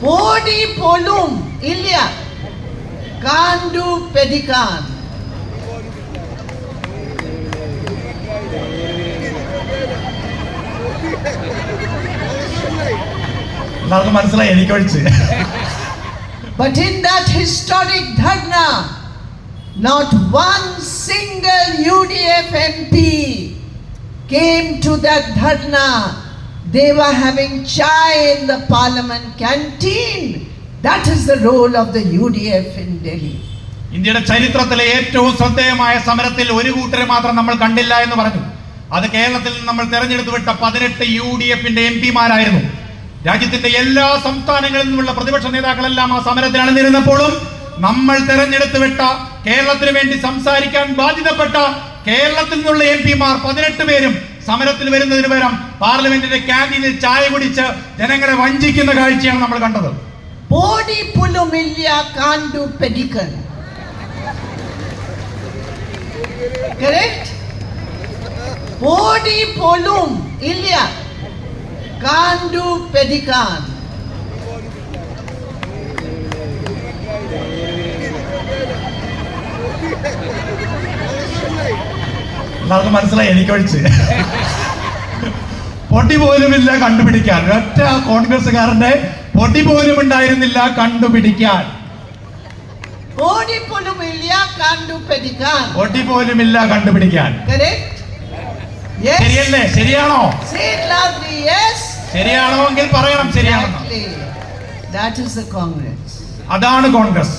Podi polum ilya. Kandu pedikan. എല്ലാവർക്കും മനസ്സിലായി എനിക്കൊഴിച്ച് But in that historic dharna, not one single UDF MP came to that dharna. They were having chai in the parliament canteen. That is the role of the UDF in Delhi. ഇന്ത്യയുടെ ചരിത്രത്തിലെ ഏറ്റവും ശ്രദ്ധേയമായ സമരത്തിൽ ഒരു കൂട്ടരെ മാത്രം നമ്മൾ കണ്ടില്ല എന്ന് പറഞ്ഞു അത് കേരളത്തിൽ നിന്ന് നമ്മൾ തെരഞ്ഞെടുത്തു വിട്ട പതിനെട്ട് യു ഡി എഫിന്റെ എം പിമാരായിരുന്നു രാജ്യത്തിന്റെ എല്ലാ സംസ്ഥാനങ്ങളിൽ നിന്നുള്ള പ്രതിപക്ഷ നേതാക്കളെല്ലാം ആ സമരത്തിൽ അണിനിരുന്നപ്പോഴും നമ്മൾ തെരഞ്ഞെടുത്തു വിട്ട കേരളത്തിന് വേണ്ടി സംസാരിക്കാൻ ബാധ്യതപ്പെട്ട കേരളത്തിൽ നിന്നുള്ള എം പിമാർ പതിനെട്ട് പേരും സമരത്തിൽ വരുന്നതിന് പകരം പാർലമെന്റിന്റെ ക്യാന്റീനിൽ ചായ കുടിച്ച് ജനങ്ങളെ വഞ്ചിക്കുന്ന കാഴ്ചയാണ് നമ്മൾ കണ്ടത്. Podi കാണ്ടു ബോഡി പോലും ഇല്ല കാണ്ടു ilya എല്ലാവർക്കും മനസ്സിലായി എനിക്കൊഴിച്ച് പൊടി പോലുമില്ല കണ്ടുപിടിക്കാൻ. ഒറ്റ കോൺഗ്രസ്സുകാരന്റെ പൊടി പോലും ഉണ്ടായിരുന്നില്ല കണ്ടുപിടിക്കാൻ. Podi കണ്ടുപിടിക്കാൻ. പൊടി പോലുമില്ല കണ്ടുപിടിക്കാൻ? ശരിയല്ലേ? ശരിയാണോ? ശരിയാണോ എങ്കിൽ പറയണം ശരിയാണോ അതാണ് കോൺഗ്രസ്.